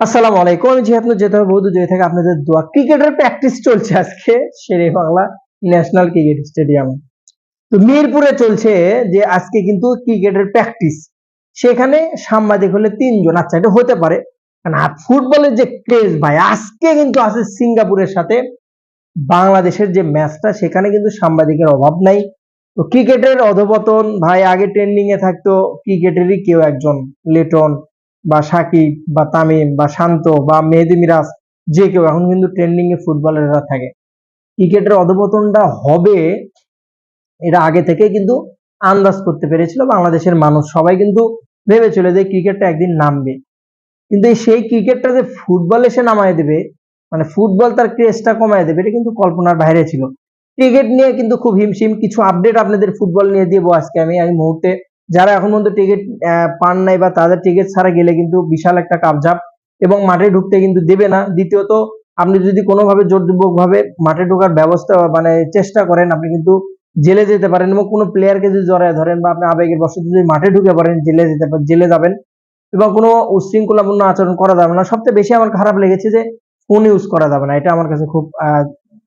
আসসালামু আলাইকুম, আমি যেহেতু যেতে হবে বহু যেতে থাকে আপনাদের দোয়া। ক্রিকেটের প্র্যাকটিস চলছে আজকে শেরে বাংলা ন্যাশনাল ক্রিকেট স্টেডিয়ামে তো মিরপুরে চলছে যে আজকে কিন্তু ক্রিকেটের প্র্যাকটিস সেখানে সাংবাদিক হলে তিনজন আচ্ছা এটা হতে পারে। আর ফুটবলের যে ক্রেজ ভাই, আজকে কিন্তু আছে সিঙ্গাপুরের সাথে বাংলাদেশের যে ম্যাচটা সেখানে কিন্তু সাংবাদিকের অভাব নাই। তো ক্রিকেটের অধপতন ভাই, আগে ট্রেন্ডিং এ থাকতো, ক্রিকেটেরই কেউ একজন লিটন বা সাকিব বা তামিম বা শান্ত বা মেহেদি মিরাজ, যে কেউ। এখন কিন্তু ট্রেন্ডিং এ ফুটবলাররা থাকে। ক্রিকেটের অধপতনটা হবে এটা আগে থেকে কিন্তু আন্দাজ করতে পেরেছিল, বাংলাদেশের মানুষ। সবাই কিন্তু ভেবেছিল যে ক্রিকেটটা একদিন নামবে। কিন্তু সেই ক্রিকেটটা যে ফুটবল এসে নামায় দেবে মানে ফুটবল তার ক্রেজটা কমায় দেবে, এটা কিন্তু কল্পনার বাইরে ছিল। ক্রিকেট নিয়ে কিন্তু খুব হিমশিম। কিছু আপডেট আপনাদের ফুটবল নিয়ে দিব আজকে আমি। এই মুহূর্তে যারা এখন পর্যন্ত টিকিট পান নাই বা তাদের টিকিট ছাড়া গেলে কিন্তু বিশাল একটা কাপঝাপ এবং মাঠে ঢুকতে কিন্তু দেবে না। দ্বিতীয়ত, আপনি যদি কোনোভাবে জোরপূর্বক ভাবে মাঠে ঢোকার ব্যবস্থা মানে চেষ্টা করেন, আপনি কিন্তু জেলে যেতে পারেন এবং কোনো প্লেয়ারকে যদি জড়ায় ধরেন বা আপনি আবেগের বশত যদি মাঠে ঢুকে পড়েন, জেলে যেতে পারেন জেলে যাবেন এবং কোনো উশৃঙ্খলাপূর্ণ আচরণ করা যাবে না। সবচেয়ে বেশি আমার খারাপ লেগেছে যে ফোন ইউজ করা যাবে না। এটা আমার কাছে খুব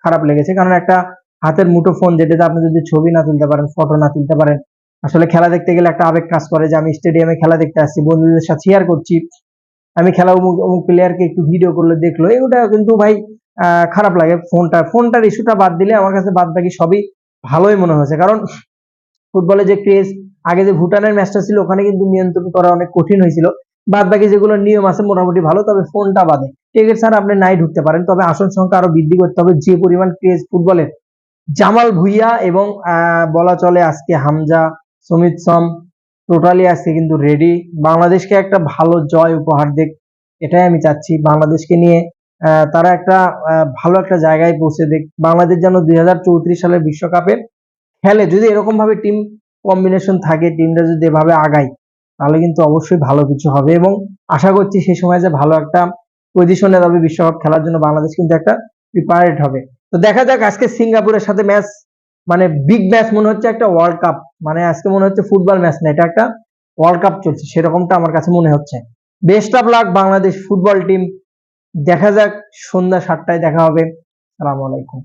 খারাপ লেগেছে। কারণ একটা হাতের মুঠো ফোন যেটাতে আপনি যদি ছবি না তুলতে পারেন ফটো না তুলতে পারেন আসলে খেলা দেখতে গেলে একটা আবেগ কাজ করে যে আমি স্টেডিয়ামে খেলা দেখতে আসছি, বন্ধুদের সাথে শেয়ার করছি। আমি খেলা অমুক অমুক প্লেয়ারকে একটু ভিডিও করলে দেখল এগুলো কিন্তু ভাই খারাপ লাগে ফোনটা। ফোনটার ইস্যুটা বাদ দিলে আমার কাছে বাদ বাকি সবই ভালোই মনে হয়েছে। কারণ ফুটবলে যে ক্রেজ আগে যে ভুটানের ম্যাচটা ছিল, ওখানে কিন্তু নিয়ন্ত্রণ করা অনেক কঠিন হয়েছিল। বাদ বাকি যেগুলো নিয়ম আছে মোটামুটি ভালো, তবে ফোনটা বাদে। টিকিট ছাড়া আপনি নাই ঢুকতে পারেন, তবে আসন সংখ্যা আরও বৃদ্ধি করতে হবে। যে পরিমাণ ক্রেজ ফুটবলের জামাল ভুইয়া এবং বলা চলে আজকে হামজা সুমিত সম টোটালি আজকে কিন্তু রেডি বাংলাদেশকে একটা ভালো জয় উপহার দেখ এটাই আমি চাচ্ছি। বাংলাদেশকে নিয়ে তারা একটা ভালো একটা জায়গায় পৌঁছে দেখ বাংলাদেশ যেন দুই সালের বিশ্বকাপে খেলে। যদি এরকম ভাবে টিম কম্বিনেশন থাকে টিমটা যদি এভাবে আগায়, তাহলে কিন্তু অবশ্যই ভালো কিছু হবে। এবং আশা করছি সেই সময় যে ভালো একটা পজিশনে যাবে বিশ্বকাপ খেলার জন্য। বাংলাদেশ কিন্তু একটা প্রিপারেড হবে। তো দেখা যাক আজকে সিঙ্গাপুরের সাথে ম্যাচ মানে বিগ ম্যাচ মনে হচ্ছে একটা ওয়ার্ল্ড কাপ মানে আজকে মনে হচ্ছে ফুটবল ম্যাচ না, এটা একটা ওয়ার্ল্ড কাপ চলছে, সেরকমটা আমার কাছে মনে হচ্ছে। Best of luck Bangladesh football team দেখা যাক সন্ধ্যা সাতটায় দেখা হবে। সালাম আলাইকুম।